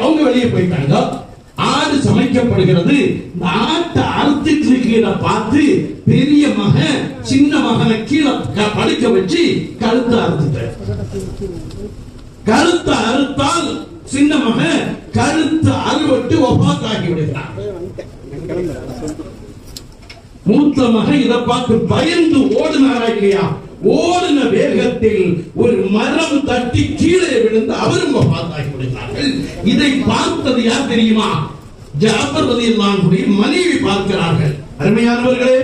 அவங்க வெளியே போயிட்டாங்க. ஆடு சமைக்கப்படுகிறது. இந்த ஆட்டை அறுத்துட்டு இருக்கிறத பார்த்து பெரிய மகன் சின்ன மகனை கீழே படுக்க வச்சு கழுத்தை அறுத்துட்டார். கழுத்தை அறுத்தால் சின்ன மகன் கழுத்து அறுபட்டு ஒப்பாத்தாகி விடுகிறான். மூத்த மகன் இதை பார்த்து பயந்து ஓடினாரா இல்லையா ஓடின வேகத்தில் ஒரு மரம் தட்டி கீழே விழுந்து அவரும் பார்த்தாய் கொடுத்தார்கள் இதை பார்த்தது யார் தெரியுமா? ஜாபர் ரலியல்லாஹுடைய மனைவி பார்க்கிறார்கள். அருமையானவர்களே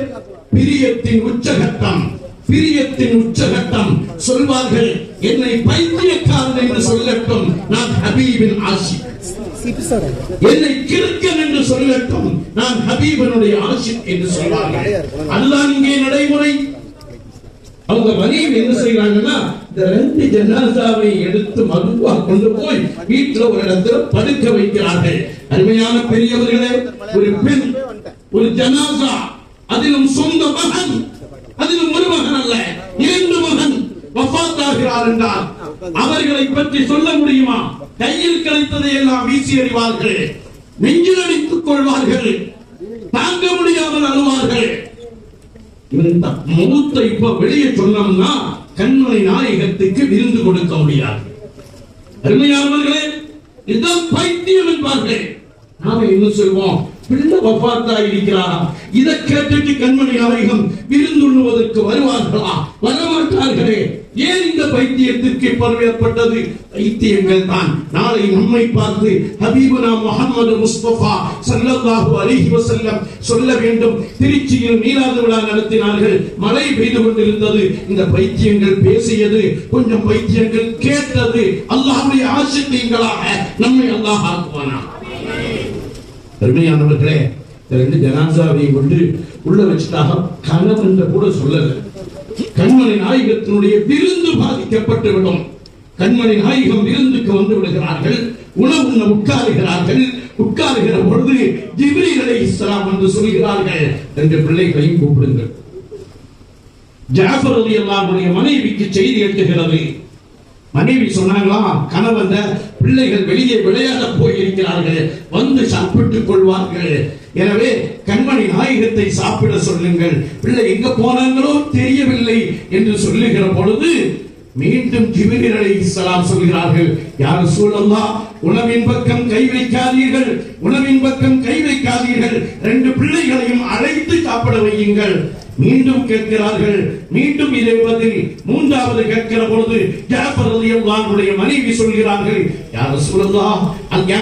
பிரியத்தின் உச்சகட்டம் பிரியத்தின் உச்சகட்டம். சொல்வார்கள் என்னை பைத்தியக்காரன் என்று சொல்லட்டும் நான் ஹபீபின் ஆஷிக் என்னை கிறுக்கன் என்று சொல்லட்டும். நான் ஹபீபனுடைய ஆஷிக் என்று சொல்வார்கள். அல்லாஹ் இங்கே நடைமுறை. அவங்க மனைவி என்ன செய்யறாங்கன்னா இந்த ரெண்டு ஜனாசாவை எடுத்து மதுவா கொண்டு போய் வீட்டுல ஒரு இடத்துல படுக்க வைக்கிறார்கள். அருமையான பெரியவர்களே ஒரு பெண் ஒரு ஜனாசா அதிலும் சொந்த மகன் அதிலும் ஒரு மகன் அல்ல இரண்டு மகன் வஃபாத்தாகிறார் என்றால் அவர்களை பற்றி சொல்ல முடியுமா? கையில் கிடைத்ததை எல்லாம் வீசி எறிவார்கள் நெஞ்சில் அடித்துக் கொள்வார்கள் தாங்க முடியாமல் அழுவார்கள். இந்த மூத்த இப்ப வெளியே சொன்னோம்னா கண்மலை நாயகத்துக்கு விருந்து கொடுக்க முடியாது. அருமையானவர்களே இதுதான் பைத்தியம் என்பார்கள். நாம என்ன சொல்வோம்? பிள்ளை வஃபாத்தா இருக்கிறாரா? இதை கேட்டுட்டு கண்மணி நாயகம் விருந்துண்ணுவதற்கு வருவார்களா? வரமாட்டார்களே. ஏன் இந்த பைத்தியத்திற்கு இப்பொழுது பைத்தியங்கள் தான். நாளை நம்மை பார்த்து ஹபீபுனா முகமது முஸ்தபா ஸல்லல்லாஹு அலிஹி வசல்லம் சொல்ல வேண்டும். திருச்சியில் மீலாத விழா நடத்தினார்கள். மழை பெய்து கொண்டிருந்தது. இந்த பைத்தியங்கள் பேசியது கொஞ்சம் பைத்தியங்கள் கேட்டது. அல்லாஹுடைய ஆசிரியங்களாக நம்மை அல்லாஹ் ஆக்குவானா அருமையானவர்களே ரெண்டு ஜனாசாவையும் கொண்டு உள்ள வச்சுட்டாக என்று கூட சொல்லலை. கண்மணி நாயகத்தினுடைய விருந்து பாதிக்கப்பட்டு விடும் கண்மணி நாயகம் விருந்துக்கு வந்து விடுகிறார்கள் உணவு உட்காருகிறார்கள் உட்காருகிற பொழுது ஜிப்ரீல் இஸ்லாம் என்று சொல்கிறார்கள் என்று பிள்ளைகளையும் கூப்பிடுங்கள். ஜாஃபர் ரலியல்லாஹுடைய மனைவிக்கு செய்தி எட்டுகிறது மனைவி சொன்னாங்களாம் கணவன் பிள்ளைகள் வெளியே விளையாட போயிருக்கிறார்கள் வந்து சாப்பிட்டுக் கொள்வார்கள். எனவே கண்மணி நாயகத்தை சாப்பிட சொல்லுங்கள். பிள்ளை எங்க போனாங்களோ தெரியவில்லை. என்று சொல்லுகிற பொழுது மீண்டும் ஜிபிரில் அலைஹிஸ்ஸலாம் சொல்கிறார்கள் யார் சூழல்லா உணவின் பக்கம் கை வைக்காதீர்கள் உணவின் பக்கம் கை வைக்காதீர்கள் ரெண்டு பிள்ளைகளையும் அழைத்து சாப்பிட வையுங்கள். மீண்டும் கேட்கிறார்கள் மீண்டும் இதே பதில் மூன்றாவது கேட்கிற பொழுது ஜாஃபர் ரலியல்லாஹுடைய மனைவி சொல்கிறார்கள் யார் சொல்லலாம் அங்கே